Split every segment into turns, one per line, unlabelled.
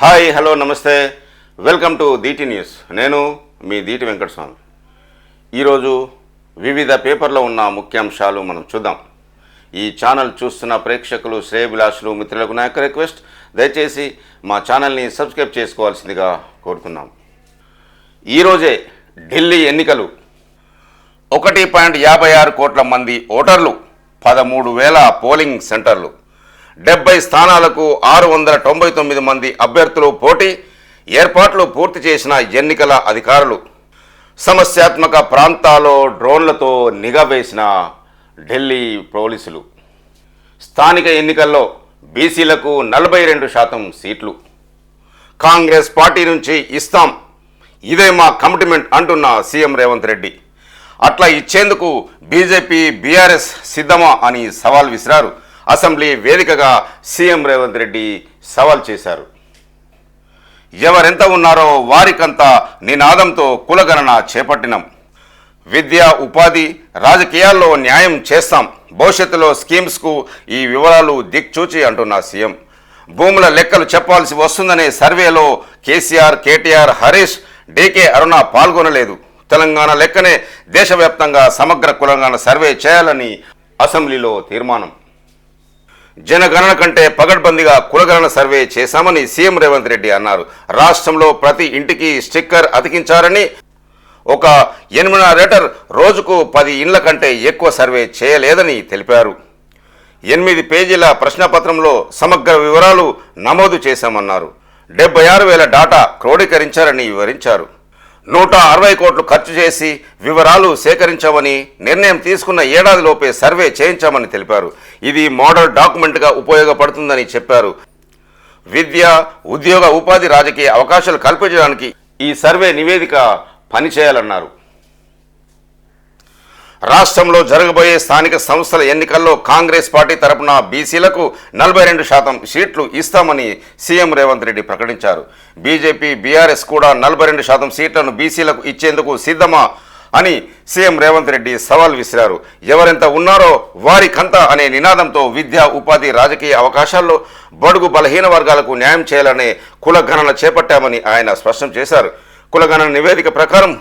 Hi hello నమస్తే. Welcome to DT news. నేను మీ దీటి వెంకటస్వామి. ఈరోజు వివిధ పేపర్లో ఉన్న ముఖ్యాంశాలు మనం చూద్దాం. ఈ ఛానల్ చూస్తున్న ప్రేక్షకులు శ్రేయభిలాషులు మిత్రులకు నా యొక్క రిక్వెస్ట్. దయచేసి మా ఛానల్ని సబ్స్క్రైబ్ చేసుకోవాల్సిందిగా కోరుతున్నాం. ఈరోజే ఢిల్లీ ఎన్నికలు. ఒకటి పాయింట్ యాభై ఆరు కోట్ల మంది ఓటర్లు పదమూడు వేల పోలింగ్ సెంటర్లు. డెబ్బై స్థానాలకు ఆరు వందల తొంభై తొమ్మిది మంది అభ్యర్థులు పోటీ ఏర్పాట్లు పూర్తి చేసిన ఎన్నికల అధికారులు. సమస్యాత్మక ప్రాంతాల్లో డ్రోన్లతో నిఘా వేసిన ఢిల్లీ పోలీసులు. స్థానిక ఎన్నికల్లో బీసీలకు నలభై రెండు శాతం సీట్లు. కాంగ్రెస్ పార్టీ నుంచి ఇస్తాం ఇదే మా కమిట్మెంట్ అంటున్న సీఎం రేవంత్ రెడ్డి. అట్లా ఇచ్చేందుకు బీజేపీ బీఆర్ఎస్ సిద్ధమా అని సవాల్ విసిరారు. అసెంబ్లీ వేదికగా సీఎం రేవంత్ రెడ్డి సవాల్ చేశారు. ఎవరెంత ఉన్నారో వారికంత నినాదంతో కులగణన చేపట్టినాం. విద్య ఉపాధి రాజకీయాల్లో న్యాయం చేస్తాం. భవిష్యత్తులో స్కీమ్స్కు ఈ వివరాలు దిక్చూచి అంటున్న సీఎం. భూముల లెక్కలు చెప్పాల్సి వస్తుందనే సర్వేలో KCR KTR Harish DK Aruna పాల్గొనలేదు. తెలంగాణ లెక్కనే దేశవ్యాప్తంగా సమగ్ర కులంగాన సర్వే చేయాలని అసెంబ్లీలో తీర్మానం. జనగణన కంటే పగడ్బందీగా కులగణన సర్వే చేశామని సీఎం రేవంత్ రెడ్డి అన్నారు. రాష్ట్రంలో ప్రతి ఇంటికి స్టిక్కర్ అతికించారని ఒక ఎనిమిదిన్నర రోజుకు పది ఇండ్ల కంటే ఎక్కువ సర్వే చేయలేదని తెలిపారు. ఎనిమిది పేజీల ప్రశ్నపత్రంలో సమగ్ర వివరాలు నమోదు చేశామన్నారు. డెబ్బై ఆరు వేల డాటా క్రోడీకరించారని వివరించారు. నూట అరవై కోట్లు ఖర్చు చేసి వివరాలు సేకరించామని నిర్ణయం తీసుకున్న ఏడాదిలోపే సర్వే చేయించామని తెలిపారు. ఇది మోడల్ డాక్యుమెంట్గా ఉపయోగపడుతుందని చెప్పారు. విద్య ఉద్యోగ ఉపాధి రాజకీయ అవకాశాలు కల్పించడానికి ఈ సర్వే నివేదిక పనిచేయాలన్నారు. రాష్ట్రంలో జరగబోయే స్థానిక సంస్థల ఎన్నికల్లో కాంగ్రెస్ పార్టీ తరపున బీసీలకు నలభై రెండు శాతం సీట్లు ఇస్తామని సీఎం రేవంత్ రెడ్డి ప్రకటించారు. బీజేపీ బీఆర్ఎస్ కూడా నలభై రెండు శాతం సీట్లను బీసీలకు ఇచ్చేందుకు సిద్ధమా అని సీఎం రేవంత్ రెడ్డి సవాల్ విసిరారు. ఎవరెంత ఉన్నారో వారికంతా అనే నినాదంతో విద్య ఉపాధి రాజకీయ అవకాశాల్లో బడుగు బలహీన వర్గాలకు న్యాయం చేయాలనే కులగణన చేపట్టామని ఆయన స్పష్టం చేశారు. కులగణన నివేదిక ప్రకారం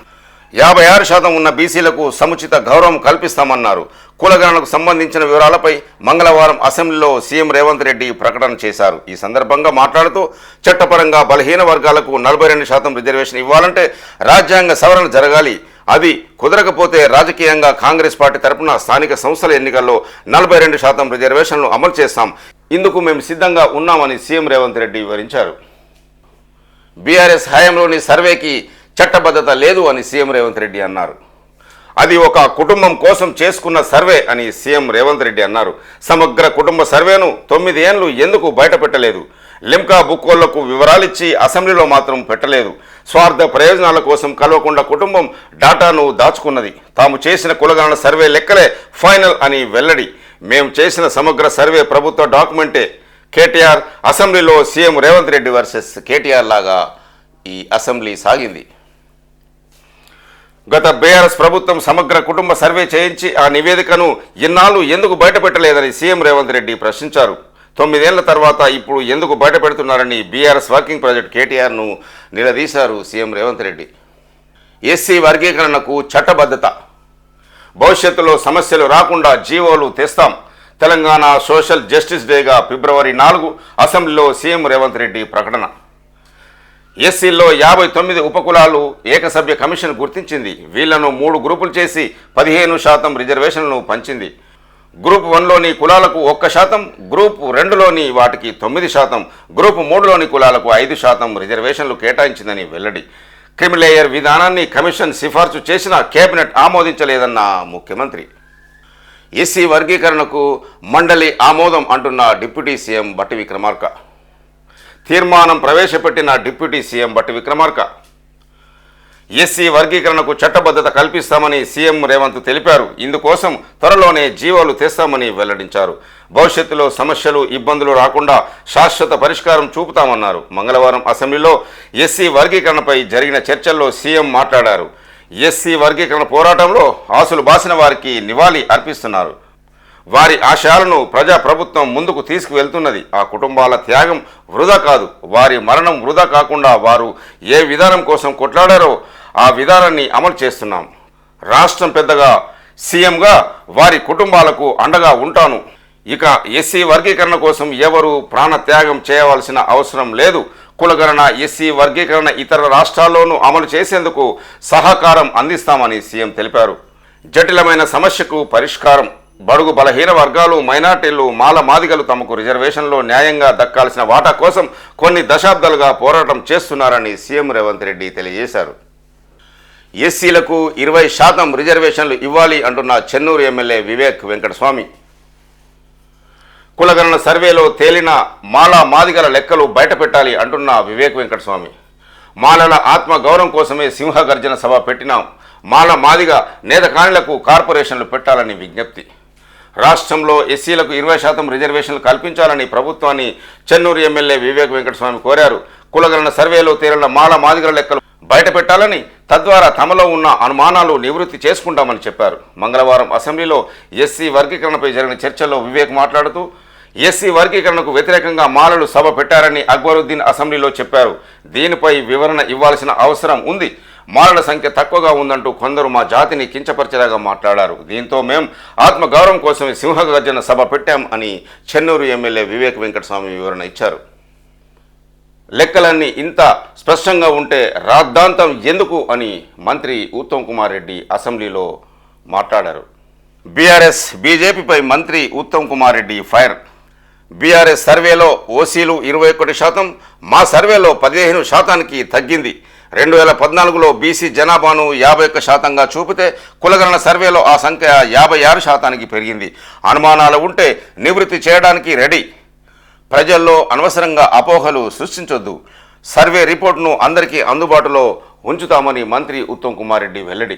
యాభై ఆరు శాతం ఉన్న బీసీలకు సముచిత గౌరవం కల్పిస్తామన్నారు. కులగణనకు సంబంధించిన వివరాలపై మంగళవారం అసెంబ్లీలో సీఎం రేవంత్ రెడ్డి ప్రకటన చేశారు. ఈ సందర్భంగా మాట్లాడుతూ చట్టపరంగా బలహీన వర్గాలకు నలభై రెండు శాతం రిజర్వేషన్ ఇవ్వాలంటే రాజ్యాంగ సవరణ జరగాలి. అది కుదరకపోతే రాజకీయంగా కాంగ్రెస్ పార్టీ తరపున స్థానిక సంస్థల ఎన్నికల్లో నలభై రెండు శాతం రిజర్వేషన్లు అమలు చేస్తాం. ఇందుకు మేము సిద్ధంగా ఉన్నామని సీఎం రేవంత్ రెడ్డి వివరించారు. బీఆర్ఎస్ హయాంలోని సర్వేకి చట్టబద్ధత లేదు అని సీఎం రేవంత్ రెడ్డి అన్నారు. అది ఒక కుటుంబం కోసం చేసుకున్న సర్వే అని సీఎం రేవంత్ రెడ్డి అన్నారు. సమగ్ర కుటుంబ సర్వేను తొమ్మిది ఏళ్ళు ఎందుకు బయటపెట్టలేదు? లిమ్కా బుక్కోళ్ళకు వివరాలిచ్చి అసెంబ్లీలో మాత్రం పెట్టలేదు. స్వార్థ ప్రయోజనాల కోసం కలవకుండా కుటుంబం డాటాను దాచుకున్నది. తాము చేసిన కులగణన సర్వే లెక్కలే ఫైనల్ అని వెల్లడి. మేము చేసిన సమగ్ర సర్వే ప్రభుత్వ డాక్యుమెంటే. కేటీఆర్ అసెంబ్లీలో CM Revanth Reddy versus KTR లాగా ఈ అసెంబ్లీ సాగింది. గత బీఆర్ఎస్ ప్రభుత్వం సమగ్ర కుటుంబ సర్వే చేయించి ఆ నివేదికను ఇన్నాళ్ళు ఎందుకు బయటపెట్టలేదని సీఎం రేవంత్ రెడ్డి ప్రశ్నించారు. తొమ్మిదేళ్ళ తర్వాత ఇప్పుడు ఎందుకు బయటపెడుతున్నారని బీఆర్ఎస్ వర్కింగ్ ప్రాజెక్ట్ కేటీఆర్ను నిలదీశారు సీఎం రేవంత్ రెడ్డి. ఎస్సీ వర్గీకరణకు చట్టబద్ధత. భవిష్యత్తులో సమస్యలు రాకుండా జీవోలు తెస్తాం. తెలంగాణ సోషల్ జస్టిస్ డేగా ఫిబ్రవరి నాలుగు అసెంబ్లీలో సీఎం రేవంత్ రెడ్డి ప్రకటన. ఎస్సీల్లో యాభై తొమ్మిది ఉపకులాలు ఏకసభ్య కమిషన్ గుర్తించింది. వీళ్ళను మూడు గ్రూపులు చేసి పదిహేను శాతం రిజర్వేషన్లను పంచింది. గ్రూప్ వన్లోని కులాలకు ఒక్క శాతం గ్రూప్ రెండులోని వాటికి తొమ్మిది శాతం గ్రూప్ మూడులోని కులాలకు ఐదు శాతం రిజర్వేషన్లు కేటాయించిందని వెల్లడి. క్రిమిలేయర్ విధానాన్ని కమిషన్ సిఫార్సు చేసిన కేబినెట్ ఆమోదించలేదన్న ముఖ్యమంత్రి. ఎస్సీ వర్గీకరణకు మండలి ఆమోదం అంటున్న డిప్యూటీ సీఎం బట్టి విక్రమార్క. తీర్మానం ప్రవేశపెట్టిన డిప్యూటీ సీఎం బట్టి విక్రమార్క. ఎస్సీ వర్గీకరణకు చట్టబద్ధత కల్పిస్తామని సీఎం రేవంత్ తెలిపారు. ఇందుకోసం త్వరలోనే జీవోలు తెస్తామని వెల్లడించారు. భవిష్యత్తులో సమస్యలు ఇబ్బందులు రాకుండా శాశ్వత పరిష్కారం చూపుతామన్నారు. మంగళవారం అసెంబ్లీలో ఎస్సీ వర్గీకరణపై జరిగిన చర్చల్లో సీఎం మాట్లాడారు. ఎస్సీ వర్గీకరణ పోరాటంలో ఆసులు బాసిన వారికి నివాళి అర్పిస్తున్నారు. వారి ఆశయాలను ప్రజాప్రభుత్వం ముందుకు తీసుకువెళ్తున్నది. ఆ కుటుంబాల త్యాగం వృధా కాదు. వారి మరణం వృధా కాకుండా వారు ఏ విధానం కోసం కొట్లాడారో ఆ విధానాన్ని అమలు చేస్తున్నాం. రాష్ట్రం పెద్దగా సీఎంగా వారి కుటుంబాలకు అండగా ఉంటాను. ఇక ఎస్సీ వర్గీకరణ కోసం ఎవరు ప్రాణత్యాగం చేయవలసిన అవసరం లేదు. కులగణన ఎస్సీ వర్గీకరణ ఇతర రాష్ట్రాల్లోనూ అమలు చేసేందుకు సహకారం అందిస్తామని సీఎం తెలిపారు. జటిలమైన సమస్యకు పరిష్కారం బడుగు బలహీన వర్గాలు మైనార్టీలు మాల మాదిగలు తమకు రిజర్వేషన్లో న్యాయంగా దక్కాల్సిన వాటా కోసం కొన్ని దశాబ్దాలుగా పోరాటం చేస్తున్నారని సీఎం రేవంత్ రెడ్డి తెలియజేశారు. ఎస్సీలకు ఇరవై శాతం రిజర్వేషన్లు ఇవ్వాలి అంటున్న చెన్నూరు ఎమ్మెల్యే వివేక్ వెంకటస్వామి. కులగణన సర్వేలో తేలిన మాల మాదిగల లెక్కలు బయటపెట్టాలి అంటున్న వివేక్ వెంకటస్వామి. మాలల ఆత్మ గౌరవం కోసమే సింహగర్జన సభ పెట్టినాం. మాల మాదిగ నేతకాణులకు కార్పొరేషన్లు పెట్టాలని విజ్ఞప్తి. రాష్ట్రంలో ఎస్సీలకు ఇరవై శాతం రిజర్వేషన్లు కల్పించాలని ప్రభుత్వాన్ని చెన్నూరు ఎమ్మెల్యే వివేక్ వెంకటస్వామి కోరారు. కులగణన సర్వేలో తేలిన మాల మాదిగల లెక్కలు బయటపెట్టాలని తద్వారా తమలో ఉన్న అనుమానాలు నివృత్తి చేసుకుంటామని చెప్పారు. మంగళవారం అసెంబ్లీలో ఎస్సీ వర్గీకరణపై జరిగిన చర్చల్లో వివేక్ మాట్లాడుతూ ఎస్సీ వర్గీకరణకు వ్యతిరేకంగా మాలలు సభ పెట్టారని అక్బరుద్దీన్ అసెంబ్లీలో చెప్పారు. దీనిపై వివరణ ఇవ్వాల్సిన అవసరం ఉంది. మారణ సంఖ్య తక్కువగా ఉందంటూ కొందరు మా జాతిని కించపరిచేలాగా మాట్లాడారు. దీంతో మేం ఆత్మగౌరవం కోసమే సింహగర్జన సభ పెట్టాం అని చెన్నూరు ఎమ్మెల్యే వివేక్ వెంకటస్వామి వివరణ ఇచ్చారు. లెక్కలన్నీ ఇంత స్పష్టంగా ఉంటే రాద్ధాంతం ఎందుకు అని మంత్రి ఉత్తమ్ కుమార్ రెడ్డి అసెంబ్లీలో మాట్లాడారు. బీఆర్ఎస్ బీజేపీపై మంత్రి ఉత్తమ్ కుమార్ రెడ్డి ఫైర్. బీఆర్ఎస్ సర్వేలో ఓసీలు ఇరవై ఒకటి శాతం మా సర్వేలో పదిహేను శాతానికి తగ్గింది. రెండు వేల పద్నాలుగులో బీసీ జనాభాను యాభై ఒక్క శాతంగా చూపితే కులగణన సర్వేలో ఆ సంఖ్య యాభై ఆరు శాతానికి పెరిగింది. అనుమానాలు ఉంటే నివృత్తి చేయడానికి రెడీ. ప్రజల్లో అనవసరంగా అపోహలు సృష్టించొద్దు. సర్వే రిపోర్ట్ను అందరికీ అందుబాటులో ఉంచుతామని మంత్రి ఉత్తమ్ కుమార్ రెడ్డి వెల్లడి.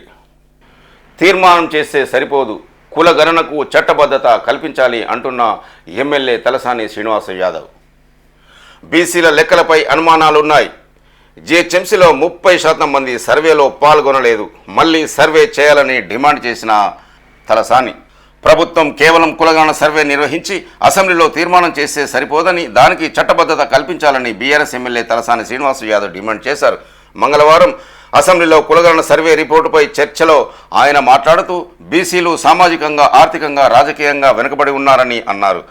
తీర్మానం చేస్తే సరిపోదు. కుల గణనకు చట్టబద్ధత కల్పించాలి అంటున్న ఎమ్మెల్యే తలసాని శ్రీనివాస యాదవ్. బీసీల లెక్కలపై అనుమానాలున్నాయి. జిహెచ్ఎంసీలో ముప్పై శాతం మంది సర్వేలో పాల్గొనలేదు. మళ్ళీ సర్వే చేయాలని డిమాండ్ చేసిన తలసాని. ప్రభుత్వం కేవలం కులగాన సర్వే నిర్వహించి అసెంబ్లీలో తీర్మానం చేస్తే సరిపోదని దానికి చట్టబద్ధత కల్పించాలని BRS MLA Talasani Srinivas Yadav demand చేశారు. మంగళవారం అసెంబ్లీలో కులగణన సర్వే రిపోర్టుపై చర్చలో ఆయన మాట్లాడుతూ బీసీలు సామాజికంగా ఆర్థికంగా రాజకీయంగా వెనుకబడి ఉన్నారని అన్నారు.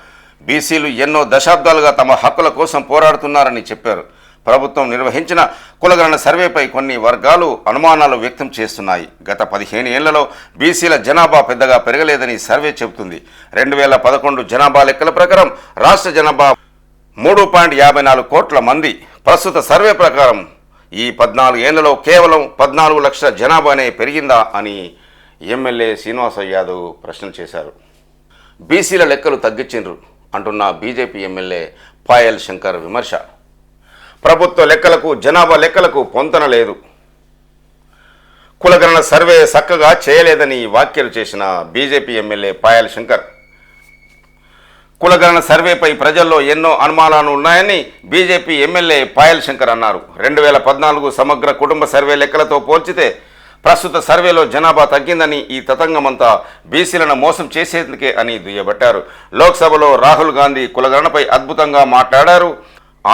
బీసీలు ఎన్నో దశాబ్దాలుగా తమ హక్కుల కోసం పోరాడుతున్నారని చెప్పారు. ప్రభుత్వం నిర్వహించిన కులగణన సర్వేపై కొన్ని వర్గాలు అనుమానాలు వ్యక్తం చేస్తున్నాయి. గత పదిహేను ఏళ్ళలో బీసీల జనాభా పెద్దగా పెరగలేదని సర్వే చెబుతుంది. రెండు వేల పదకొండు జనాభా లెక్కల ప్రకారం రాష్ట్ర జనాభా మూడు పాయింట్ యాభై నాలుగు కోట్ల మంది. ప్రస్తుత సర్వే ప్రకారం ఈ పద్నాలుగు ఏళ్ళలో కేవలం పద్నాలుగు లక్షల జనాభానే పెరిగిందా అని ఎమ్మెల్యే శ్రీనివాస యాదవ్ ప్రశ్న చేశారు. బీసీల లెక్కలు తగ్గించిండ్రు అంటున్న బీజేపీ ఎమ్మెల్యే పాయల్ శంకర్ విమర్శ. ప్రభుత్వ లెక్కలకు జనాభా లెక్కలకు పొంతన లేదు. కులగణన సర్వే చక్కగా చేయలేదని వ్యాఖ్యలు చేసిన బీజేపీ ఎమ్మెల్యే పాయల్ శంకర్. కులగణన సర్వేపై ప్రజల్లో ఎన్నో అనుమానాలు ఉన్నాయని బీజేపీ ఎమ్మెల్యే పాయల్ శంకర్ అన్నారు. రెండు వేల పద్నాలుగు సమగ్ర కుటుంబ సర్వే లెక్కలతో పోల్చితే ప్రస్తుత సర్వేలో జనాభా తగ్గిందని ఈ తతంగమంతా బీసీలను మోసం చేసేందుకే అని దుయ్యబట్టారు. లోక్సభలో రాహుల్ గాంధీ కులగణనపై అద్భుతంగా మాట్లాడారు.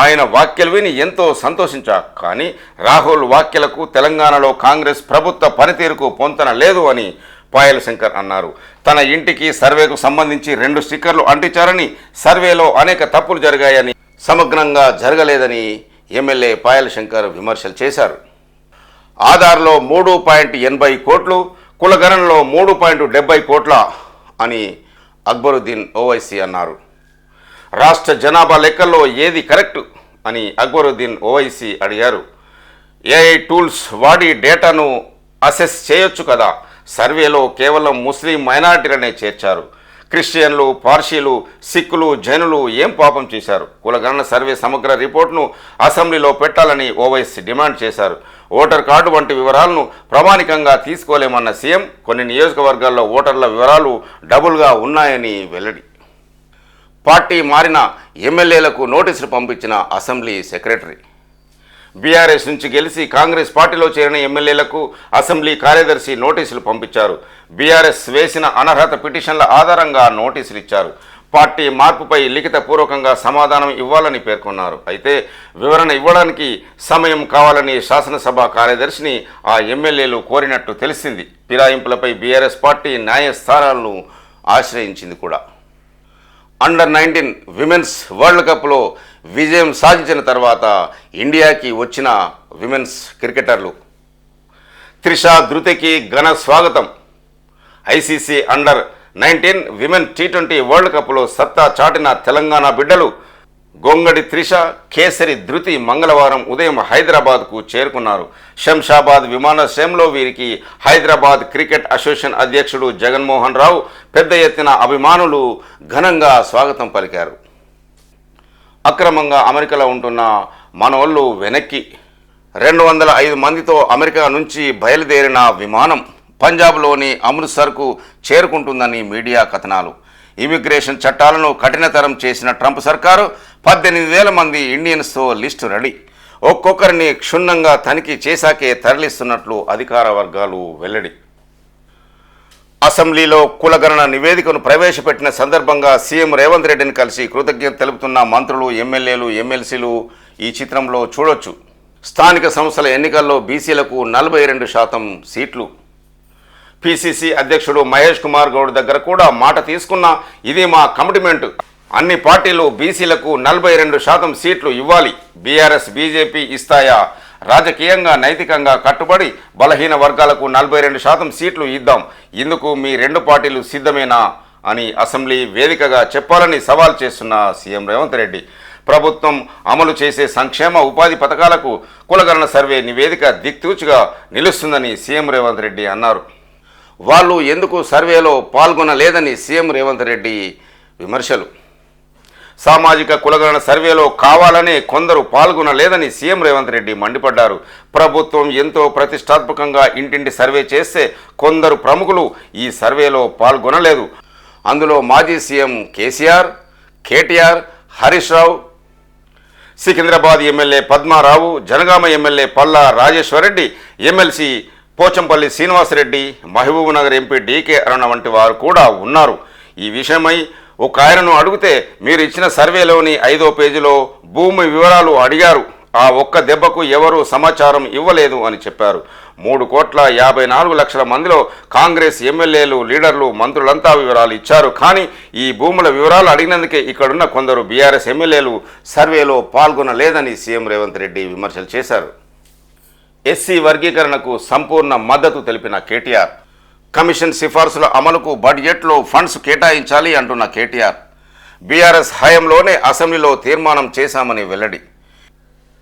ఆయన వాక్యలు విని ఎంతో సంతోషించా. కానీ రాహుల్ వాక్యలకు తెలంగాణలో కాంగ్రెస్ ప్రభుత్వ పనితీరుకు పొంతన లేదు అని పాయల్ శంకర్ అన్నారు. తన ఇంటికి సర్వేకు సంబంధించి రెండు స్టిక్కర్లు అంటించారని సర్వేలో అనేక తప్పులు జరిగాయని సమగ్రంగా జరగలేదని ఎమ్మెల్యే పాయల్ శంకర్ విమర్శలు చేశారు. ఆధార్లో మూడు పాయింట్ ఎనభై కోట్లు కులగణంలో మూడు పాయింట్ డెబ్బై కోట్ల అని అక్బరుద్దీన్ ఓవైసీ అన్నారు. రాష్ట్ర జనాభా లెక్కల్లో ఏది కరెక్ట్ అని అక్బరుద్దీన్ ఓవైసీ అడిగారు. ఏఐ టూల్స్ వాడి డేటాను అసెస్ చేయొచ్చు కదా? సర్వేలో కేవలం ముస్లిం మైనారిటీలనే చేర్చారు. క్రిస్టియన్లు పార్షీలు సిక్కులు జైనులు ఏం పాపం చేశారు? కులగణన సర్వే సమగ్ర రిపోర్టును అసెంబ్లీలో పెట్టాలని ఓవైసీ డిమాండ్ చేశారు. ఓటర్ కార్డు వంటి వివరాలను ప్రామాణికంగా తీసుకోలేమన్న సీఎం కొన్ని నియోజకవర్గాల్లో ఓటర్ల వివరాలు డబుల్గా ఉన్నాయని వెల్లడి పార్టీ మారిన ఎమ్మెల్యేలకు నోటీసులు పంపించిన అసెంబ్లీ సెక్రటరీ. బీఆర్ఎస్ నుంచి గెలిచి కాంగ్రెస్ పార్టీలో చేరిన ఎమ్మెల్యేలకు అసెంబ్లీ కార్యదర్శి నోటీసులు పంపించారు. బీఆర్ఎస్ వేసిన అనర్హత పిటిషన్ల ఆధారంగా నోటీసులు ఇచ్చారు. పార్టీ మార్పుపై లిఖితపూర్వకంగా సమాధానం ఇవ్వాలని పేర్కొన్నారు. అయితే వివరణ ఇవ్వడానికి సమయం కావాలని శాసనసభ కార్యదర్శిని ఆ ఎమ్మెల్యేలు కోరినట్టు తెలిసింది. ఫిరాయింపులపై బీఆర్ఎస్ పార్టీ న్యాయస్థానాలను ఆశ్రయించింది కూడా. అండర్ నైన్టీన్ విమెన్స్ వరల్డ్ కప్లో విజయం సాధించిన తర్వాత ఇండియాకి వచ్చిన విమెన్స్ క్రికెటర్లు. త్రిష ధృతికి ఘన స్వాగతం. ICC under nineteen women T twenty world కప్లో సత్తా చాటిన తెలంగాణ బిడ్డలు గొంగడి త్రిష కేసరి ధృతి మంగళవారం ఉదయం హైదరాబాద్కు చేరుకున్నారు. శంషాబాద్ విమానాశ్రయంలో వీరికి హైదరాబాద్ క్రికెట్ అసోసియేషన్ అధ్యక్షుడు జగన్మోహన్ రావు పెద్ద ఎత్తున అభిమానులు ఘనంగా స్వాగతం పలికారు. అక్రమంగా అమెరికాలో ఉంటున్న మనోళ్ళు వెనక్కి. రెండు వందల ఐదు మందితో అమెరికా నుంచి బయలుదేరిన విమానం పంజాబ్లోని అమృత్సర్కు చేరుకుంటుందని మీడియా కథనాలు. ఇమిగ్రేషన్ చట్టాలను కఠినతరం చేసిన ట్రంప్ సర్కారు పద్దెనిమిది వేల మంది ఇండియన్స్తో లిస్టు రెడీ. ఒక్కొక్కరిని క్షుణ్ణంగా తనిఖీ చేశాకే తరలిస్తున్నట్లు అధికార వర్గాలు వెల్లడి. అసెంబ్లీలో కులగణన నివేదికను ప్రవేశపెట్టిన సందర్భంగా సీఎం రేవంత్ రెడ్డిని కలిసి కృతజ్ఞత తెలుపుతున్న మంత్రులు ఎమ్మెల్యేలు ఎమ్మెల్సీలు ఈ చిత్రంలో చూడొచ్చు. స్థానిక సంస్థల ఎన్నికల్లో బీసీలకు నలభై రెండు శాతం సీట్లు. పిసిసి అధ్యక్షుడు మహేష్ కుమార్ గౌడ్ దగ్గర కూడా మాట తీసుకున్న ఇది మా కమిట్మెంట్. అన్ని పార్టీలు బీసీలకు నలభై రెండు శాతం సీట్లు ఇవ్వాలి. బీఆర్ఎస్ బీజేపీ ఇస్తాయా? రాజకీయంగా నైతికంగా కట్టుబడి బలహీన వర్గాలకు నలభై రెండు శాతం సీట్లు ఇద్దాం. ఇందుకు మీ రెండు పార్టీలు సిద్ధమేనా? అని అసెంబ్లీ వేదికగా చెప్పాలని సవాల్ చేస్తున్న సీఎం రేవంత్ రెడ్డి. ప్రభుత్వం అమలు చేసే సంక్షేమ ఉపాధి పథకాలకు కులగణన సర్వే నివేదిక దిక్తూచిగా నిలుస్తుందని సీఎం రేవంత్ రెడ్డి అన్నారు. వాళ్ళు ఎందుకు సర్వేలో పాల్గొనలేదని సీఎం రేవంత్ రెడ్డి విమర్శలు. సామాజిక కులగణన సర్వేలో కావాలనే కొందరు పాల్గొనలేదని సీఎం రేవంత్ రెడ్డి మండిపడ్డారు. ప్రభుత్వం ఎంతో ప్రతిష్టాత్మకంగా ఇంటింటి సర్వే చేస్తే కొందరు ప్రముఖులు ఈ సర్వేలో పాల్గొనలేదు. అందులో మాజీ CM KCR KTR Harish Rao Secunderabad MLA Padmarao Jangaon MLA Palla Rajeshwar Reddy MLC Pochampally Srinivas Reddy Mahabubnagar MP DK Aruna వంటి వారు కూడా ఉన్నారు. ఈ విషయమై ఒక ఆయనను అడిగితే మీరు ఇచ్చిన సర్వేలోని ఐదో పేజీలో భూమి వివరాలు అడిగారు. ఆ ఒక్క దెబ్బకు ఎవరూ సమాచారం ఇవ్వలేదు అని చెప్పారు. మూడు కోట్ల యాభై నాలుగు లక్షల మందిలో కాంగ్రెస్ ఎమ్మెల్యేలు లీడర్లు మంత్రులంతా వివరాలు ఇచ్చారు. కానీ ఈ భూముల వివరాలు అడిగినందుకే ఇక్కడున్న కొందరు బీఆర్ఎస్ ఎమ్మెల్యేలు సర్వేలో పాల్గొనలేదని సీఎం రేవంత్ రెడ్డి విమర్శలు చేశారు. ఎస్సీ వర్గీకరణకు సంపూర్ణ మద్దతు తెలిపిన కేటీఆర్. కమిషన్ సిఫార్సుల అమలుకు బడ్జెట్లో ఫండ్స్ కేటాయించాలి అంటున్న కేటీఆర్. బీఆర్ఎస్ హయాంలోనే అసెంబ్లీలో తీర్మానం చేశామని వెల్లడి.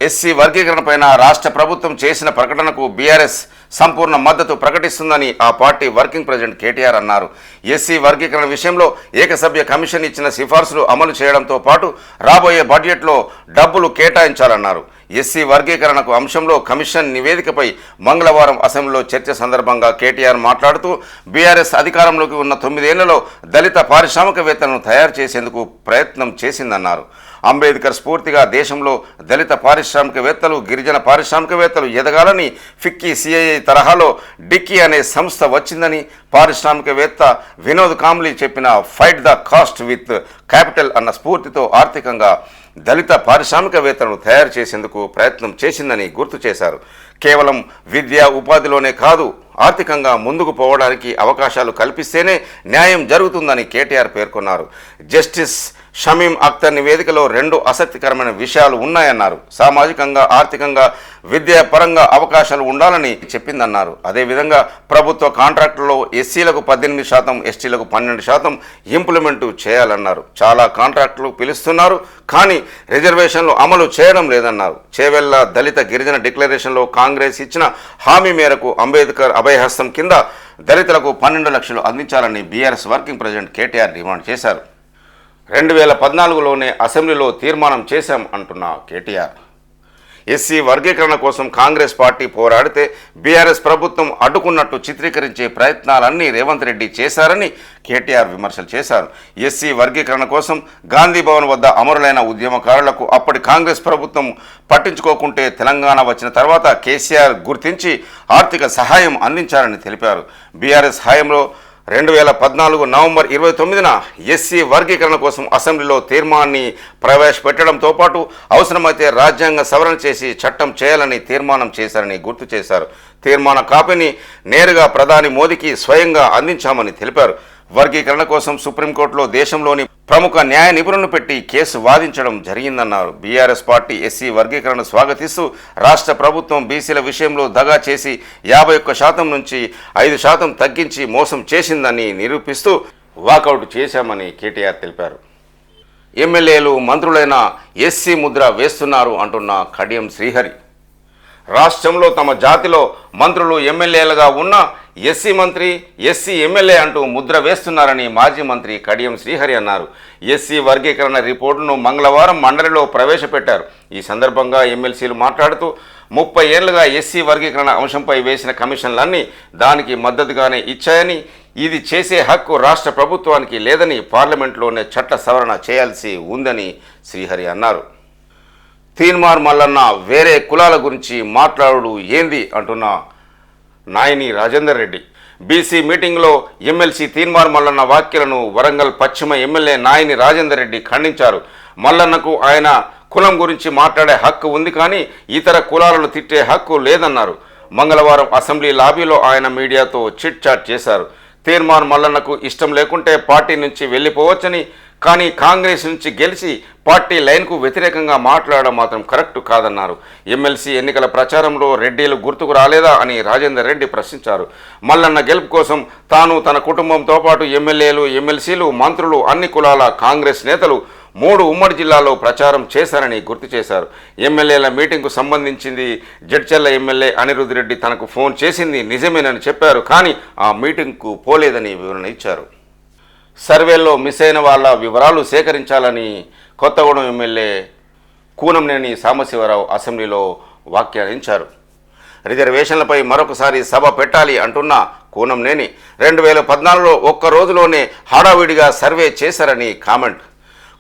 ఎస్సీ వర్గీకరణపైన రాష్ట్ర ప్రభుత్వం చేసిన ప్రకటనకు బీఆర్ఎస్ సంపూర్ణ మద్దతు ప్రకటిస్తుందని ఆ పార్టీ వర్కింగ్ ప్రెసిడెంట్ కేటీఆర్ అన్నారు. ఎస్సీ వర్గీకరణ విషయంలో ఏకసభ్య కమిషన్ ఇచ్చిన సిఫార్సులు అమలు చేయడంతో పాటు రాబోయే బడ్జెట్లో డబ్బులు కేటాయించాలన్నారు. ఎస్సీ వర్గీకరణకు అంశంలో కమిషన్ నివేదికపై మంగళవారం అసెంబ్లీలో చర్చ సందర్భంగా కేటీఆర్ మాట్లాడుతూ బీఆర్ఎస్ అధికారంలోకి ఉన్న తొమ్మిదేళ్ళలో దళిత పారిశ్రామికవేత్తలను తయారు చేసేందుకు ప్రయత్నం చేసిందన్నారు. అంబేద్కర్ స్ఫూర్తిగా దేశంలో దళిత పారిశ్రామికవేత్తలు గిరిజన పారిశ్రామికవేత్తలు ఎదగాలని ఫిక్కీ సిఐఐ తరహాలో డిక్కీ అనే సంస్థ వచ్చిందని పారిశ్రామికవేత్త వినోద్ కాంబ్లీ చెప్పిన fight the caste with capital అన్న స్ఫూర్తితో ఆర్థికంగా దళిత పారిశ్రామికవేత్తలను తయారు చేసేందుకు ప్రయత్నం చేసిందని గుర్తు చేశారు. కేవలం విద్య ఉపాధిలోనే కాదు ఆర్థికంగా ముందుకు పోవడానికి అవకాశాలు కల్పిస్తేనే న్యాయం జరుగుతుందని కేటీఆర్ పేర్కొన్నారు. జస్టిస్ షమీం అఖ్తర్ నివేదికలో రెండు ఆసక్తికరమైన విషయాలు ఉన్నాయన్నారు. సామాజికంగా ఆర్థికంగా విద్యాపరంగా అవకాశాలు ఉండాలని చెప్పిందన్నారు. అదేవిధంగా ప్రభుత్వ కాంట్రాక్టుల్లో ఎస్సీలకు పద్దెనిమిది శాతం ఎస్టీలకు పన్నెండు శాతం ఇంప్లిమెంట్ చేయాలన్నారు. చాలా కాంట్రాక్టులు పిలుస్తున్నారు కానీ రిజర్వేషన్లు అమలు చేయడం లేదన్నారు. చేవెళ్ళ దళిత గిరిజన డిక్లరేషన్లో కాంగ్రెస్ ఇచ్చిన హామీ మేరకు అంబేద్కర్ అభయహస్తం కింద దళితులకు పన్నెండు లక్షలు అందించాలని BRS working president KTR demand చేశారు. రెండు వేల పద్నాలుగులోనే అసెంబ్లీలో తీర్మానం చేశాం అంటున్న కేటీఆర్. ఎస్సీ వర్గీకరణ కోసం కాంగ్రెస్ పార్టీ పోరాడితే బీఆర్ఎస్ ప్రభుత్వం అడ్డుకున్నట్టు చిత్రీకరించే ప్రయత్నాలన్నీ రేవంత్ రెడ్డి చేశారని కేటీఆర్ విమర్శలు చేశారు. ఎస్సీ వర్గీకరణ కోసం గాంధీ భవన్ వద్ద అమరులైన ఉద్యమకారులకు అప్పటి కాంగ్రెస్ ప్రభుత్వం పట్టించుకోకుంటే తెలంగాణ వచ్చిన తర్వాత కేసీఆర్ గుర్తించి ఆర్థిక సహాయం అందించారని తెలిపారు. బీఆర్ఎస్ హయాంలో రెండు వేల పద్నాలుగు నవంబర్ ఇరవై తొమ్మిదిన ఎస్సీ వర్గీకరణ కోసం అసెంబ్లీలో తీర్మానాన్ని ప్రవేశపెట్టడంతో పాటు అవసరమైతే రాజ్యాంగ సవరణ చేసి చట్టం చేయాలని తీర్మానం చేశారని గుర్తు చేశారు. తీర్మాన కాపీని నేరుగా ప్రధాని మోదీకి స్వయంగా అందించామని తెలిపారు. వర్గీకరణ కోసం సుప్రీంకోర్టులో దేశంలోని ప్రముఖ న్యాయ నిపుణులను పెట్టి కేసు వాదించడం జరిగిందన్నారు. బీఆర్ఎస్ పార్టీ ఎస్సీ వర్గీకరణ స్వాగతిస్తూ రాష్ట్ర ప్రభుత్వం బీసీల విషయంలో దగా చేసి యాభై ఒక్క శాతం నుంచి ఐదు శాతం తగ్గించి మోసం చేసిందని నిరూపిస్తూ వాకౌట్ చేశామని కేటీఆర్ తెలిపారు. ఎమ్మెల్యేలు మంత్రులైన ఎస్సీ ముద్ర వేస్తున్నారు అంటున్న కడియం శ్రీహరి. రాష్ట్రంలో తమ జాతిలో మంత్రులు ఎమ్మెల్యేలుగా ఉన్న ఎస్సీ మంత్రి ఎస్సీ ఎమ్మెల్యే అంటూ ముద్ర వేస్తున్నారని మాజీ మంత్రి కడియం శ్రీహరి అన్నారు. ఎస్సీ వర్గీకరణ రిపోర్టును మంగళవారం మండలిలో ప్రవేశపెట్టారు. ఈ సందర్భంగా ఎమ్మెల్సీలు మాట్లాడుతూ ముప్పై ఏళ్ళుగా ఎస్సీ వర్గీకరణ అంశంపై వేసిన కమిషన్లన్నీ దానికి మద్దతుగానే ఇచ్చాయని ఇది చేసే హక్కు రాష్ట్ర ప్రభుత్వానికి లేదని పార్లమెంట్లోనే చట్ట సవరణ చేయాల్సి ఉందని శ్రీహరి అన్నారు. తీన్మార్ మల్లన్న వేరే కులాల గురించి మాట్లాడు ఏంది అంటున్న నాయని రాజేందర్ రెడ్డి. బీసీ మీటింగ్లో ఎమ్మెల్సీ తీన్మార్ మల్లన్న వ్యాఖ్యలను వరంగల్ పశ్చిమ ఎమ్మెల్యే నాయని రాజేందర్ రెడ్డి ఖండించారు. మల్లన్నకు ఆయన కులం గురించి మాట్లాడే హక్కు ఉంది కానీ ఇతర కులాలను తిట్టే హక్కు లేదన్నారు. మంగళవారం అసెంబ్లీ లాబీలో ఆయన మీడియాతో చిట్ చాట్ చేశారు. తీర్మాన్ మల్లన్నకు ఇష్టం లేకుంటే పార్టీ నుంచి వెళ్ళిపోవచ్చని కానీ కాంగ్రెస్ నుంచి గెలిచి పార్టీ లైన్కు వ్యతిరేకంగా మాట్లాడడం మాత్రం కరెక్ట్ కాదన్నారు. ఎమ్మెల్సీ ఎన్నికల ప్రచారంలో రెడ్డిలు గుర్తుకు రాలేదా అని రాజేందర్ రెడ్డి ప్రశ్నించారు. మల్లన్న గెలుపు కోసం తాను తన కుటుంబంతో పాటు ఎమ్మెల్యేలు ఎమ్మెల్సీలు మంత్రులు అన్ని కులాల కాంగ్రెస్ నేతలు మూడు ఉమ్మడి జిల్లాలో ప్రచారం చేశారని గుర్తు చేశారు. ఎమ్మెల్యేల మీటింగ్కు సంబంధించింది జడ్చెల్ల ఎమ్మెల్యే అనిరుద్ధ్ రెడ్డి తనకు ఫోన్ చేసింది నిజమేనని చెప్పారు కానీ ఆ మీటింగ్కు పోలేదని వివరణ ఇచ్చారు. సర్వేలో మిస్ అయిన వాళ్ళ వివరాలు సేకరించాలని కొత్తగూడెం ఎమ్మెల్యే కూనంనేని సాంబశివరావు అసెంబ్లీలో వ్యాఖ్యానించారు. రిజర్వేషన్లపై మరొకసారి సభ పెట్టాలి అంటున్న కూనంనేని రెండు వేల పద్నాలుగులో ఒక్క రోజులోనే హడావిడిగా సర్వే చేశారని కామెంట్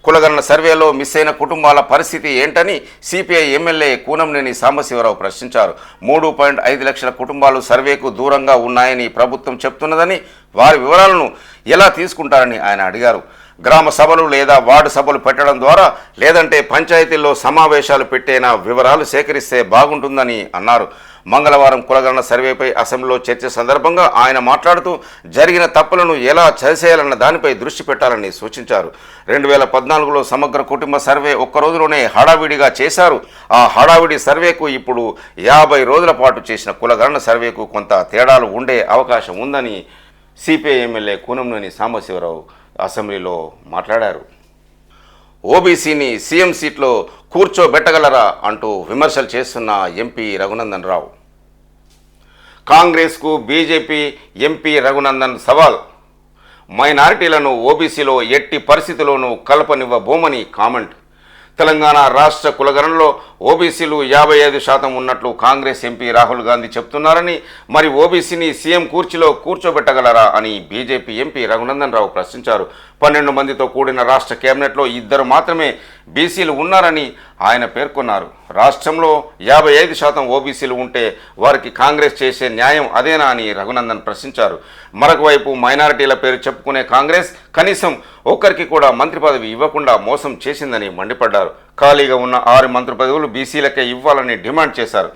కులగణన సర్వేలో మిస్ అయిన కుటుంబాల పరిస్థితి ఏంటని సిపిఐ ఎమ్మెల్యే కూనంనేని సాంబశివరావు ప్రశ్నించారు. మూడు పాయింట్ ఐదు లక్షల కుటుంబాలు సర్వేకు దూరంగా ఉన్నాయని ప్రభుత్వం చెప్తున్నదని వారి వివరాలను ఎలా తీసుకుంటారని ఆయన అడిగారు. గ్రామ సభలు లేదా వార్డు సభలు పెట్టడం ద్వారా లేదంటే పంచాయతీల్లో సమావేశాలు పెట్టేనా వివరాలు సేకరిస్తే బాగుంటుందని అన్నారు. మంగళవారం కులగణన సర్వేపై అసెంబ్లీలో చర్చ సందర్భంగా ఆయన మాట్లాడుతూ జరిగిన తప్పులను ఎలా చేసేయాలన్న దానిపై దృష్టి పెట్టాలని సూచించారు. రెండు వేల పద్నాలుగులో సమగ్ర కుటుంబ సర్వే ఒక్క రోజులోనే హడావిడిగా చేశారు. ఆ హడావిడి సర్వేకు ఇప్పుడు యాభై రోజుల పాటు చేసిన కులగణన సర్వేకు కొంత తేడాలు ఉండే అవకాశం ఉందని సిపిఐ ఎమ్మెల్యే కూనంనేని సాంబశివరావు అసెంబ్లీలో మాట్లాడారు. ఓబీసీని సీఎం సీట్లో కూర్చోబెట్టగలరా అంటూ విమర్శలు చేస్తున్న ఎంపీ రఘునందన్ రావు. కాంగ్రెస్కు బీజేపీ ఎంపీ రఘునందన్ సవాల్. మైనారిటీలను ఓబీసీలో ఎట్టి పరిస్థితుల్లోనూ కలపనివ్వబోమని కామెంట్. తెలంగాణ రాష్ట్ర కులగణనలో ఓబీసీలు యాభై ఐదు శాతం ఉన్నట్లు కాంగ్రెస్ ఎంపీ రాహుల్ గాంధీ చెప్తున్నారని మరి ఓబీసీని సీఎం కూర్చిలో కూర్చోబెట్టగలరా అని బీజేపీ ఎంపీ రఘునందన్ రావు ప్రశ్నించారు. పన్నెండు మందితో కూడిన రాష్ట్ర కేబినెట్లో ఇద్దరు మాత్రమే బీసీలు ఉన్నారని ఆయన పేర్కొన్నారు. రాష్ట్రంలో యాభై ఐదు శాతం ఓబీసీలు ఉంటే వారికి కాంగ్రెస్ చేసే న్యాయం అదేనా అని రఘునందన్ ప్రశ్నించారు. మరొక వైపు మైనారిటీల పేరు చెప్పుకునే కాంగ్రెస్ కనీసం ఒక్కరికి కూడా మంత్రి పదవి ఇవ్వకుండా మోసం చేసిందని మండిపడ్డారు. ఖాళీగా ఉన్న ఆరు మంత్రి పదవులు బీసీలకే ఇవ్వాలని డిమాండ్ చేశారు.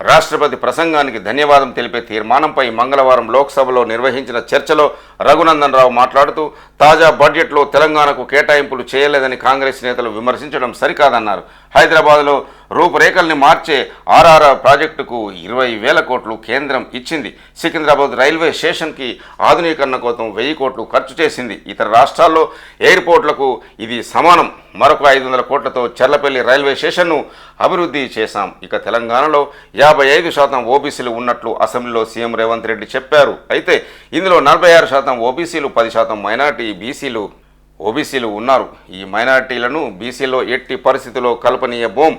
రాష్ట్రపతి ప్రసంగానికి ధన్యవాదం తెలిపే తీర్మానంపై మంగళవారం లోక్సభలో నిర్వహించిన చర్చలో రఘునందన్ రావు మాట్లాడుతూ తాజా బడ్జెట్లో తెలంగాణకు కేటాయింపులు చేయలేదని కాంగ్రెస్ నేతలు విమర్శించడం సరికాదన్నారు. హైదరాబాద్లో రూపురేఖల్ని మార్చే ఆర్ఆర్ఆర్ ప్రాజెక్టుకు ఇరవై వేల కోట్లు కేంద్రం ఇచ్చింది. సికింద్రాబాద్ రైల్వే స్టేషన్కి ఆధునీకరణ కోసం వెయ్యి కోట్లు ఖర్చు చేసింది. ఇతర రాష్ట్రాల్లో ఎయిర్పోర్ట్లకు ఇది సమానం. మరొక ఐదు వందల కోట్లతో చెర్లపల్లి రైల్వే స్టేషన్ను అభివృద్ధి చేశాం. ఇక తెలంగాణలో యాభై ఐదు శాతం ఓబీసీలు ఉన్నట్లు అసెంబ్లీలో సీఎం రేవంత్ రెడ్డి చెప్పారు. అయితే ఇందులో నలభై ఆరు శాతం ఓబీసీలు పది శాతం మైనార్టీ బీసీలు ఓబీసీలు ఉన్నారు. ఈ మైనారిటీలను బీసీలో ఎట్టి పరిస్థితుల్లో కల్పనీయ బోం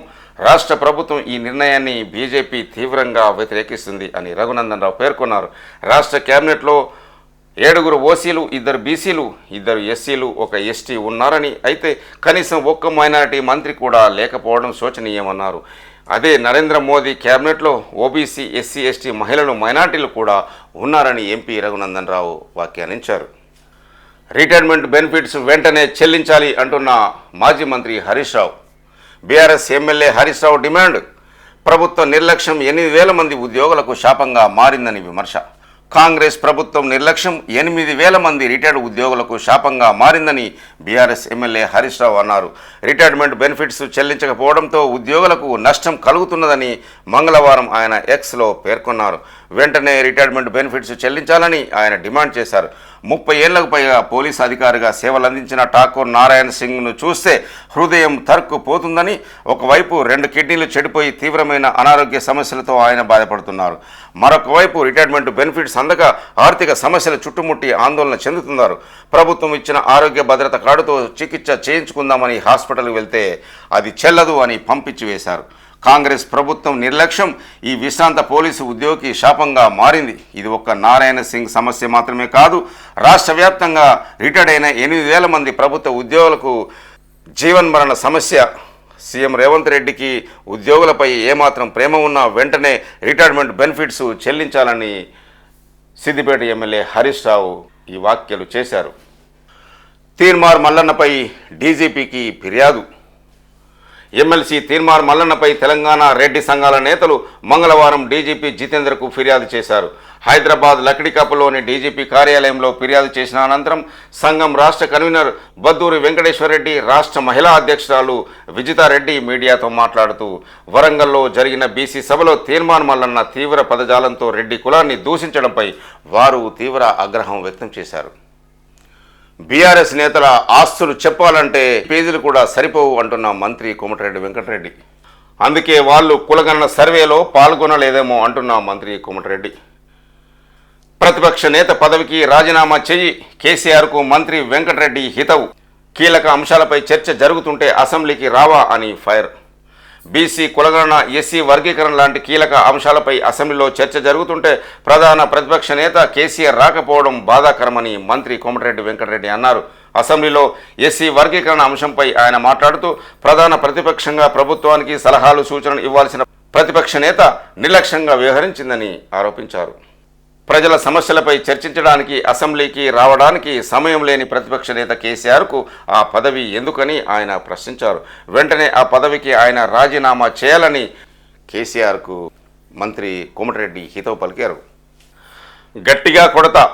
రాష్ట్ర ప్రభుత్వం ఈ నిర్ణయాన్ని బీజేపీ తీవ్రంగా వ్యతిరేకిస్తుంది అని రఘునందన్ రావు పేర్కొన్నారు. రాష్ట్ర కేబినెట్లో ఏడుగురు ఓసీలు ఇద్దరు బీసీలు ఇద్దరు ఎస్సీలు ఒక ఎస్టీ ఉన్నారని అయితే కనీసం ఒక్క మైనారిటీ మంత్రి కూడా లేకపోవడం శోచనీయమన్నారు. అదే నరేంద్ర మోదీ కేబినెట్లో ఓబీసీ ఎస్సీ ఎస్టీ మహిళలు మైనార్టీలు కూడా ఉన్నారని ఎంపీ రఘునందన్ రావు వ్యాఖ్యానించారు. రిటైర్మెంట్ బెనిఫిట్స్ వెంటనే చెల్లించాలి అంటున్న మాజీ మంత్రి Harish Rao. BRS MLA Harish Rao demand ప్రభుత్వ నిర్లక్ష్యం ఎనిమిది వేల మంది ఉద్యోగులకు శాపంగా మారిందని విమర్శ. కాంగ్రెస్ ప్రభుత్వం నిర్లక్ష్యం ఎనిమిది వేల మంది రిటైర్డ్ ఉద్యోగులకు శాపంగా మారిందని బీఆర్ఎస్ ఎమ్మెల్యే హరీష్ రావు అన్నారు. రిటైర్మెంట్ బెనిఫిట్స్ చెల్లించకపోవడంతో ఉద్యోగులకు నష్టం కలుగుతున్నదని మంగళవారం ఆయన ఎక్స్లో పేర్కొన్నారు. వెంటనే రిటైర్మెంట్ బెనిఫిట్స్ చెల్లించాలని ఆయన డిమాండ్ చేశారు. ముప్పై ఏళ్ళకు పైగా పోలీస్ అధికారిగా సేవలందించిన ఠాకూర్ నారాయణ సింగ్ను చూస్తే హృదయం తరుక్కు పోతుందని ఒకవైపు రెండు కిడ్నీలు చెడిపోయి తీవ్రమైన అనారోగ్య సమస్యలతో ఆయన బాధపడుతున్నారు. మరొక వైపు రిటైర్మెంట్ బెనిఫిట్స్ అందక ఆర్థిక సమస్యలు చుట్టుముట్టి ఆందోళన చెందుతున్నారు. ప్రభుత్వం ఇచ్చిన ఆరోగ్య భద్రత కార్డుతో చికిత్స చేయించుకుందామని హాస్పిటల్కి వెళ్తే అది చెల్లదు అని పంపించి వేశారు. కాంగ్రెస్ ప్రభుత్వం నిర్లక్ష్యం ఈ విశ్రాంత పోలీసు ఉద్యోగి శాపంగా మారింది. ఇది ఒక్క నారాయణ సింగ్ సమస్య మాత్రమే కాదు రాష్ట్ర వ్యాప్తంగా రిటైర్డ్ అయిన ఎనిమిది వేల మంది ప్రభుత్వ ఉద్యోగులకు జీవన్మరణ సమస్య. సీఎం రేవంత్ రెడ్డికి ఉద్యోగులపై ఏమాత్రం ప్రేమ ఉన్నా వెంటనే రిటైర్మెంట్ బెనిఫిట్స్ చెల్లించాలని సిద్దిపేట ఎమ్మెల్యే హరీష్ రావు ఈ వ్యాఖ్యలు చేశారు. తీర్మార్ మల్లన్నపై డీజీపీకి ఫిర్యాదు. ఎమ్మెల్సీ తీర్మార్ మల్లన్నపై తెలంగాణ రెడ్డి సంఘాల నేతలు మంగళవారం డీజీపీ జితేంద్రకు ఫిర్యాదు చేశారు. హైదరాబాద్ లక్డికప్పులోని డీజీపీ కార్యాలయంలో ఫిర్యాదు చేసిన అనంతరం సంఘం రాష్ట్ర కన్వీనర్ బద్దూరి వెంకటేశ్వరరెడ్డి రాష్ట్ర మహిళా అధ్యక్షురాలు విజితారెడ్డి మీడియాతో మాట్లాడుతూ వరంగల్లో జరిగిన బీసీ సభలో తీర్మాన్ మల్లన్న తీవ్ర పదజాలంతో రెడ్డి కులాన్ని దూషించడంపై వారు తీవ్ర ఆగ్రహం వ్యక్తం చేశారు. బీఆర్ఎస్ నేతల ఆస్తులు చెప్పాలంటే పేజీలు కూడా సరిపోవు అంటున్న మంత్రి కోమటిరెడ్డి వెంకటరెడ్డి. అందుకే వాళ్ళు కులగన్న సర్వేలో పాల్గొనలేదేమో అంటున్న మంత్రి కోమటిరెడ్డి. ప్రతిపక్ష నేత పదవికి రాజీనామా చేయి కేసీఆర్కు మంత్రి వెంకటరెడ్డి హితవు. కీలక అంశాలపై చర్చ జరుగుతుంటే అసెంబ్లీకి రావా అని ఫైర్. బీసీ కులగణన ఎస్సీ వర్గీకరణ లాంటి కీలక అంశాలపై అసెంబ్లీలో చర్చ జరుగుతుంటే ప్రధాన ప్రతిపక్ష నేత కేసీఆర్ రాకపోవడం బాధాకరమని మంత్రి కోమటిరెడ్డి వెంకటరెడ్డి అన్నారు. అసెంబ్లీలో ఎస్సీ వర్గీకరణ అంశంపై ఆయన మాట్లాడుతూ ప్రధాన ప్రతిపక్షంగా ప్రభుత్వానికి సలహాలు సూచనలు ఇవ్వాల్సిన ప్రతిపక్ష నేత నిర్లక్ష్యంగా వ్యవహరించిందని ఆరోపించారు. ప్రజల సమస్యలపై చర్చించడానికి అసెంబ్లీకి రావడానికి సమయం లేని ప్రతిపక్ష నేత కేసీఆర్కు ఆ పదవి ఎందుకని ఆయన ప్రశ్నించారు. వెంటనే ఆ పదవికి ఆయన రాజీనామా చేయాలని కేసీఆర్కు మంత్రి కోమటిరెడ్డి హితవు పలికారు. గట్టిగా కొడతా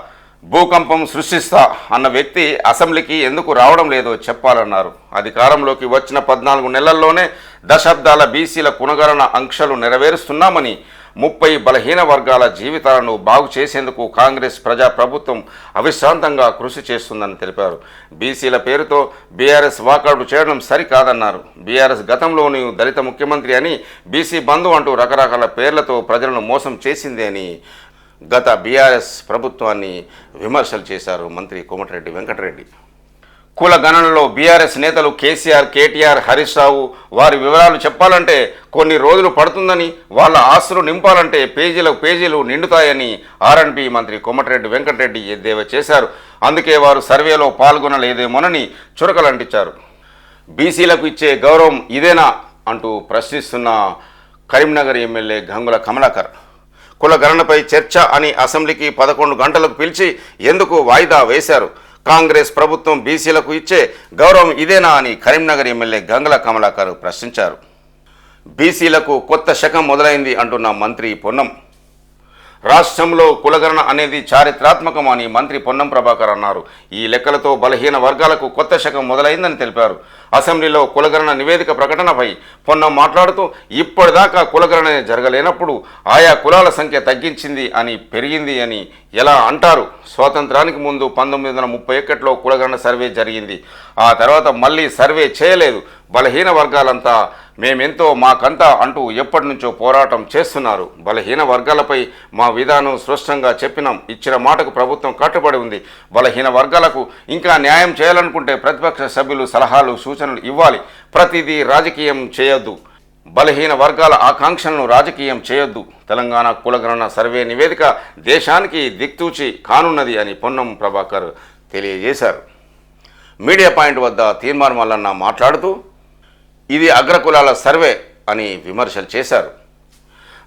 భూకంపం సృష్టిస్తా అన్న వ్యక్తి అసెంబ్లీకి ఎందుకు రావడం లేదో చెప్పాలన్నారు. అధికారంలోకి వచ్చిన పద్నాలుగు నెలల్లోనే దశాబ్దాల బీసీల కునగరణ ఆంక్షలు నెరవేరుస్తున్నామని ముప్పై బలహీన వర్గాల జీవితాలను బాగు చేసేందుకు కాంగ్రెస్ ప్రజా ప్రభుత్వం అవిశ్రాంతంగా కృషి చేస్తుందని తెలిపారు. బీసీల పేరుతో బీఆర్ఎస్ వాకౌట్ చేయడం సరికాదన్నారు. బీఆర్ఎస్ గతంలోని దళిత ముఖ్యమంత్రి అని బీసీ బంధు అంటూ రకరకాల పేర్లతో ప్రజలను మోసం చేసింది అని గత బీఆర్ఎస్ ప్రభుత్వాన్ని విమర్శలు చేశారు మంత్రి కోమటిరెడ్డి వెంకటరెడ్డి. కుల గణనలో బీఆర్ఎస్ నేతలు కేసీఆర్ కేటీఆర్ హరీష్ రావు వారి వివరాలు చెప్పాలంటే కొన్ని రోజులు పడుతుందని వాళ్ళ ఆస్తులు నింపాలంటే పేజీలకు పేజీలు నిండుతాయని ఆర్ఎండ్బి మంత్రి కొమటిరెడ్డి వెంకటరెడ్డి ఎద్దేవా చేశారు. అందుకే వారు సర్వేలో పాల్గొనలేదేమోనని చురకలంటించారు. బీసీలకు ఇచ్చే గౌరవం ఇదేనా అంటూ ప్రశ్నిస్తున్న కరీంనగర్ ఎమ్మెల్యే గంగుల కమలాకర్. కుల గణనపై చర్చ అని అసెంబ్లీకి పదకొండు గంటలకు పిలిచి ఎందుకు వాయిదా వేశారు? కాంగ్రెస్ ప్రభుత్వం బీసీలకు ఇచ్చే గౌరవం ఇదేనా అని కరీంనగర్ ఎమ్మెల్యే గంగల కమలాకర్ ప్రశ్నించారు. బీసీలకు కొత్త శకం మొదలైంది అంటున్న మంత్రి పొన్నం. రాష్ట్రంలో కులగణన అనేది చారిత్రాత్మకం అని మంత్రి పొన్నం ప్రభాకర్ అన్నారు. ఈ లెక్కలతో బలహీన వర్గాలకు కొత్త శకం మొదలైందని తెలిపారు. అసెంబ్లీలో కులగణన నివేదిక ప్రకటనపై పొన్నం మాట్లాడుతూ ఇప్పటిదాకా కులగణన జరగలేనప్పుడు ఆయా కులాల సంఖ్య తగ్గించింది అని పెరిగింది అని ఎలా అంటారు? స్వాతంత్రానికి ముందు పంతొమ్మిది వందల ముప్పై ఒకటిలో కులగణన సర్వే జరిగింది. ఆ తర్వాత మళ్ళీ సర్వే చేయలేదు. బలహీన వర్గాలంతా మేమెంతో మాకంతా అంటూ ఎప్పటి నుంచో పోరాటం చేస్తున్నారు. బలహీన వర్గాలపై మా విధానం స్పష్టంగా చెప్పినాం. ఇచ్చిన మాటకు ప్రభుత్వం కట్టుబడి ఉంది. బలహీన వర్గాలకు ఇంకా న్యాయం చేయాలనుకుంటే ప్రతిపక్ష సభ్యులు సలహాలు సూచనలు ఇవ్వాలి. ప్రతిదీ రాజకీయం చేయొద్దు. బలహీన వర్గాల ఆకాంక్షలను రాజకీయం చేయొద్దు. తెలంగాణ కులగణన సర్వే నివేదిక దేశానికి దిక్తూచి కానున్నది అని పొన్నం ప్రభాకర్ తెలియజేశారు. మీడియా పాయింట్ వద్ద తీర్మానం మల్లన్న మాట్లాడుతూ ఇది అగ్రకులాల సర్వే అని విమర్శలు చేశారు.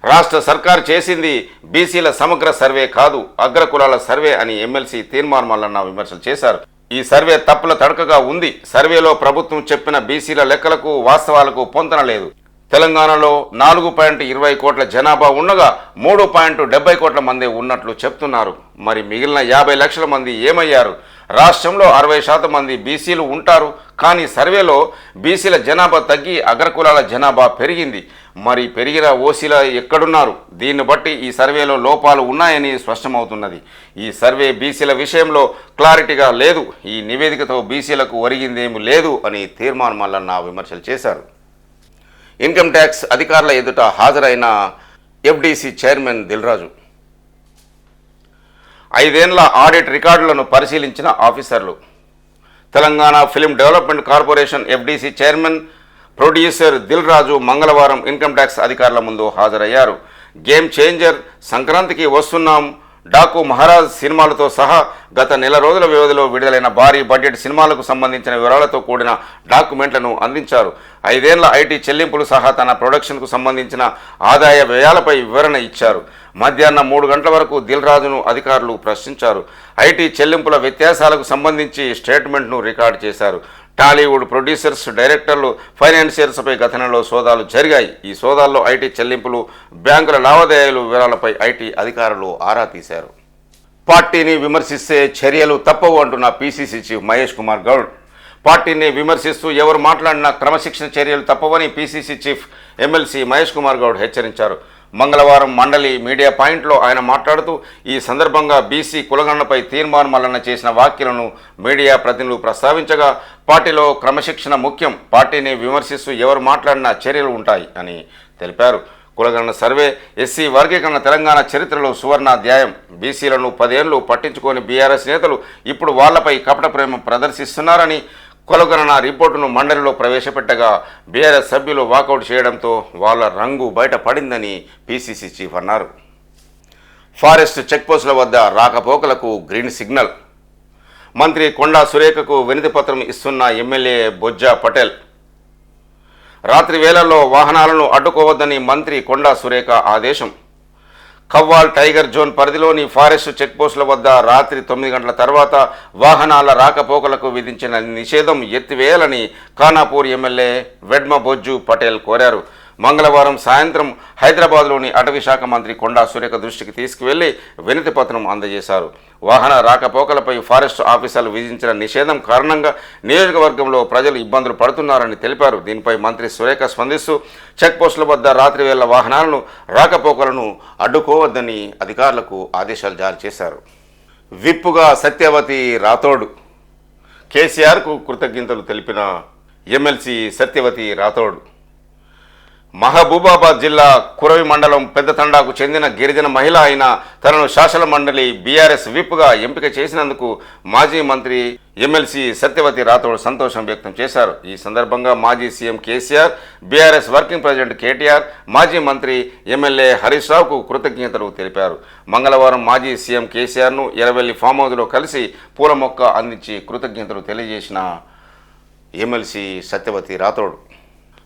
రాష్ట్ర సర్కార్ చేసింది బీసీల సమగ్ర సర్వే కాదు అగ్రకులాల సర్వే అని ఎమ్మెల్సీ తీర్మానం మల్లన్న విమర్శలు చేశారు. ఈ సర్వే తప్పుల తడకగా ఉంది. సర్వేలో ప్రభుత్వం చెప్పిన బీసీల లెక్కలకు వాస్తవాలకు పొందనలేదు తెలంగాణలో నాలుగు పాయింట్ ఇరవై కోట్ల జనాభా ఉండగా మూడు పాయింట్ డెబ్బై కోట్ల మంది ఉన్నట్లు చెప్తున్నారు. మరి మిగిలిన యాభై లక్షల మంది ఏమయ్యారు? రాష్ట్రంలో అరవై శాతం మంది బీసీలు ఉంటారు. కానీ సర్వేలో బీసీల జనాభా తగ్గి అగ్రకులాల జనాభా పెరిగింది. మరి పెరిగిన ఓసీల ఎక్కడున్నారు? దీన్ని బట్టి ఈ సర్వేలో లోపాలు ఉన్నాయని స్పష్టమవుతున్నది. ఈ సర్వే బీసీల విషయంలో క్లారిటీగా లేదు. ఈ నివేదికతో బీసీలకు ఒరిగిందేమీ లేదు అని తీర్మానం మల్లన్న విమర్శలు చేశారు. ఇన్కమ్ ట్యాక్స్ అధికారుల ఎదుట హాజరైన ఎఫ్డీసీ చైర్మన్ దిల్రాజు. ఐదేండ్ల ఆడిట్ రికార్డులను పరిశీలించిన ఆఫీసర్లు. Telangana film development corporation FDC chairman producer Dil Raju మంగళవారం ఇన్కమ్ ట్యాక్స్ అధికారుల ముందు హాజరయ్యారు. గేమ్ చేంజర్ సంక్రాంతికి వస్తున్నాం డాకు మహారాజ్ సినిమాలతో సహా గత నెల రోజుల వ్యవధిలో విడుదలైన భారీ బడ్జెట్ సినిమాలకు సంబంధించిన వివరాలతో కూడిన డాక్యుమెంట్లను అందించారు. ఐదేళ్ళ ఐటీ చెల్లింపులు సహా తన ప్రొడక్షన్కు సంబంధించిన ఆదాయ వ్యయాలపై వివరణ ఇచ్చారు. మధ్యాహ్నం మూడు గంటల వరకు దిల్ రాజును అధికారులు ప్రశ్నించారు. ఐటీ చెల్లింపుల వ్యత్యాసాలకు సంబంధించి స్టేట్మెంట్ను రికార్డు చేశారు. టాలీవుడ్ ప్రొడ్యూసర్స్ డైరెక్టర్లు ఫైనాన్షియర్స్పై గత నెలలో సోదాలు జరిగాయి. ఈ సోదాల్లో ఐటీ చెల్లింపులు బ్యాంకుల లావాదేవీల వివరాలపై ఐటీ అధికారులు ఆరా తీశారు. పార్టీని విమర్శిస్తే చర్యలు తప్పవు అంటున్న పీసీసీ చీఫ్ మహేష్ కుమార్ గౌడ్. పార్టీని విమర్శిస్తూ ఎవరు మాట్లాడినా క్రమశిక్షణ చర్యలు తప్పవని PCC chief MLC Mahesh Kumar Goud హెచ్చరించారు. మంగళవారం మండలి మీడియా పాయింట్లో ఆయన మాట్లాడుతూ ఈ సందర్భంగా బీసీ కులగణనపై తీర్మాన మల్లన చేసిన వ్యాఖ్యలను మీడియా ప్రతినిధులు ప్రస్తావించగా పార్టీలో క్రమశిక్షణ ముఖ్యం పార్టీని విమర్శిస్తూ ఎవరు మాట్లాడినా చర్యలు ఉంటాయి అని తెలిపారు. కులగణన సర్వే ఎస్సీ వర్గీకరణ తెలంగాణ చరిత్రలో సువర్ణాధ్యాయం. బీసీలను పదేళ్ళు పట్టించుకొని బీఆర్ఎస్ నేతలు ఇప్పుడు వాళ్ళపై కపట ప్రేమ ప్రదర్శిస్తున్నారని కొలగరణ రిపోర్టును మండలిలో ప్రవేశపెట్టగా బీఆర్ఎస్ సభ్యులు వాకౌట్ చేయడంతో వాళ్ళ రంగు బయటపడిందని పీసీసీ చీఫ్ అన్నారు. ఫారెస్ట్ చెక్పోస్టుల వద్ద రాకపోకలకు గ్రీన్ సిగ్నల్. మంత్రి కొండా సురేఖకు వినతి పత్రం ఇస్తున్న ఎమ్మెల్యే బొజ్జా పటేల్. రాత్రి వేళల్లో వాహనాలను అడ్డుకోవద్దని మంత్రి కొండా సురేఖ ఆదేశం. కవ్వాల్ టైగర్ జోన్ పరిధిలోని ఫారెస్ట్ చెక్పోస్టుల వద్ద రాత్రి తొమ్మిది గంటల తర్వాత వాహనాల రాకపోకలకు విధించిన నిషేధం ఎత్తివేయాలని ఖానాపూర్ ఎమ్మెల్యే వెడ్మ బొజ్జు పటేల్ కోరారు. మంగళవారం సాయంత్రం హైదరాబాద్లోని అటవీ శాఖ మంత్రి కొండా సురేఖ దృష్టికి తీసుకువెళ్ళి వినతి పత్రం అందజేశారు. వాహన రాకపోకలపై ఫారెస్ట్ ఆఫీసర్లు విధించిన నిషేధం కారణంగా నియోజకవర్గంలో ప్రజలు ఇబ్బందులు పడుతున్నారని తెలిపారు. దీనిపై మంత్రి సురేఖ స్పందిస్తూ చెక్పోస్టుల వద్ద రాత్రి వేళ వాహనాలను రాకపోకలను అడ్డుకోవద్దని అధికారులకు ఆదేశాలు జారీ చేశారు. విప్పుగా సత్యవతి రాథోడ్ కేసీఆర్కు కృతజ్ఞతలు తెలిపిన ఎమ్మెల్సీ సత్యవతి రాథోడ్. మహబూబాబాద్ జిల్లా కురవి మండలం పెద్దతండాకు చెందిన గిరిజన మహిళ అయిన తనను శాసన మండలి బీఆర్ఎస్ విప్గా ఎంపిక చేసినందుకు మాజీ మంత్రి ఎమ్మెల్సీ సత్యవతి రాథోడ్ సంతోషం వ్యక్తం చేశారు. ఈ సందర్భంగా మాజీ CM KCR BRS working president KTR మాజీ మంత్రి ఎమ్మెల్యే హరీష్ రావుకు కృతజ్ఞతలు తెలిపారు. మంగళవారం మాజీ సీఎం కేసీఆర్ను ఎరవెల్లి ఫామ్ హౌస్లో కలిసి పూల మొక్క అందించి కృతజ్ఞతలు తెలియజేసిన ఎమ్మెల్సీ సత్యవతి రాథోడ్.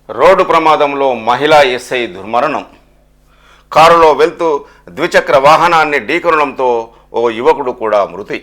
రోడ్డు ప్రమాదంలో మహిళా ఎస్ఐ దుర్మరణం. కారులో వెళ్తూ ద్విచక్ర వాహనాన్ని ఢీకొనడంతో ఓ యువకుడు కూడా మృతి.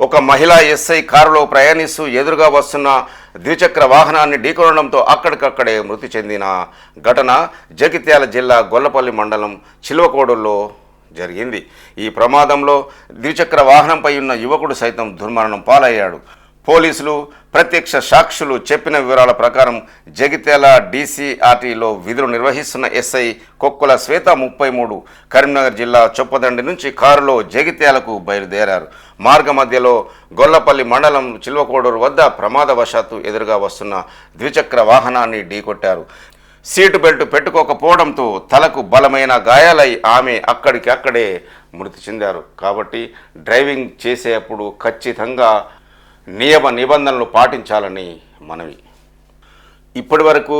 ఒక మహిళా ఎస్ఐ కారులో ప్రయాణిస్తూ ఎదురుగా వస్తున్న ద్విచక్ర వాహనాన్ని ఢీకొనడంతో అక్కడికక్కడే మృతి చెందిన ఘటన జగిత్యాల జిల్లా గొల్లపల్లి మండలం చిల్వకోడుల్లో జరిగింది. ఈ ప్రమాదంలో ద్విచక్ర వాహనంపై ఉన్న యువకుడు సైతం దుర్మరణం పాలయ్యాడు. పోలీసులు ప్రత్యక్ష సాక్షులు చెప్పిన వివరాల ప్రకారం జగిత్యాల డీసీఆర్టీలో విధులు నిర్వహిస్తున్న ఎస్ఐ కొక్కుల శ్వేత ముప్పై మూడు కరీంనగర్ జిల్లా చొప్పదండి నుంచి కారులో జగిత్యాలకు బయలుదేరారు. మార్గ మధ్యలో గొల్లపల్లి మండలం చిల్వకోడూరు వద్ద ప్రమాదవశాత్తు ఎదురుగా వస్తున్న ద్విచక్ర వాహనాన్ని ఢీకొట్టారు. సీటు బెల్ట్ పెట్టుకోకపోవడంతో తలకు బలమైన గాయాలై ఆమె అక్కడికి అక్కడే మృతి చెందారు. కాబట్టి డ్రైవింగ్ చేసేటప్పుడు ఖచ్చితంగా నియమ నిబంధనలు పాటించాలని మనవి. ఇప్పటి వరకు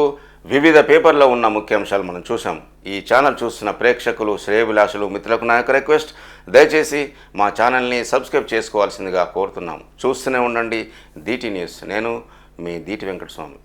వివిధ పేపర్లో ఉన్న ముఖ్యాంశాలు మనం చూసాం ఈ ఛానల్ చూస్తున్న ప్రేక్షకులు శ్రేయభిలాషులు మిత్రులకు నా యొక్క రిక్వెస్ట్ దయచేసి మా ఛానల్ని సబ్స్క్రైబ్ చేసుకోవాల్సిందిగా కోరుతున్నాం. చూస్తూనే ఉండండి. DT news. నేను మీ దీటి వెంకటస్వామి.